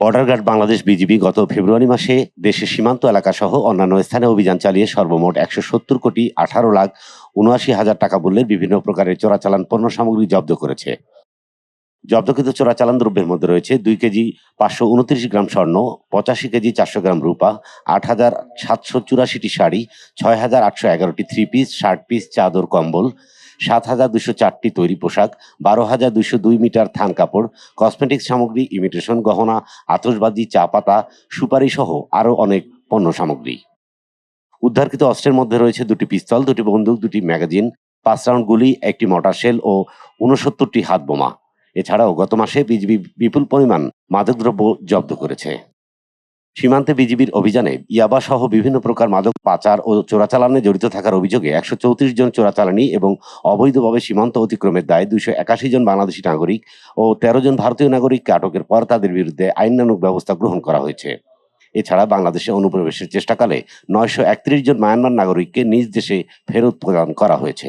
Border guard Bangladesh BGB গত ফেব্রুয়ারি মাসে দেশের সীমান্ত এলাকা সহ অন্যান্য স্থানে অভিযান চালিয়ে সর্বমোট একশো সত্তর কোটি আঠারো লাখ উনআশি হাজার টাকা মূল্যের বিভিন্ন প্রকারের চোরাচালান পণ্য সামগ্রী জব্দ করেছে। জব্দকৃত চোরাচালান দ্রব্যের মধ্যে রয়েছে দুই কেজি পাঁচশো উনত্রিশ গ্রাম স্বর্ণ, পঁচাশি কেজি চারশো গ্রাম রূপা, আট হাজার সাতশো চুরাশিটি শাড়ি, ছয় হাজার আটশো এগারোটি থ্রি পিস শার্ট পিস চাদর কম্বল সাত হাজার দুশো চারটি তৈরি পোশাক, বারো হাজার দুশো দুই মিটার থান কাপড়, কসমেটিক্স সামগ্রী ইমিটেশন গহনা আতসবাজি চা পাতা সুপারি সহ আরও অনেক পণ্য সামগ্রী। উদ্ধারকৃত অস্ত্রের মধ্যে রয়েছে দুটি পিস্তল, দুটি বন্দুক, দুটি ম্যাগাজিন, পাঁচ রাউন্ড গুলি, একটি মোটর শেল ও উনসত্তরটি হাত বোমা এছাড়াও গত মাসে বিজিবি বিপুল পরিমাণ মাদকদ্রব্য জব্দ করেছে। সীমান্তে বিজিবির অভিযানে ইয়াবা সহ বিভিন্ন প্রকার মাদক পাচার ও চোরাচালানে জড়িত থাকার অভিযোগে একশো চৌত্রিশ জন চোরাচালানি এবং অবৈধভাবে সীমান্ত অতিক্রমের দায়ে দুইশো একাশি জন বাংলাদেশি নাগরিক ও তেরো জন ভারতীয় নাগরিককে আটকের পর তাদের বিরুদ্ধে আইনানুগ ব্যবস্থা গ্রহণ করা হয়েছে। এছাড়া বাংলাদেশে অনুপ্রবেশের চেষ্টাকালে নয়শো একত্রিশ জন মায়ানমার নাগরিককে নিজ দেশে ফেরত প্রদান করা হয়েছে।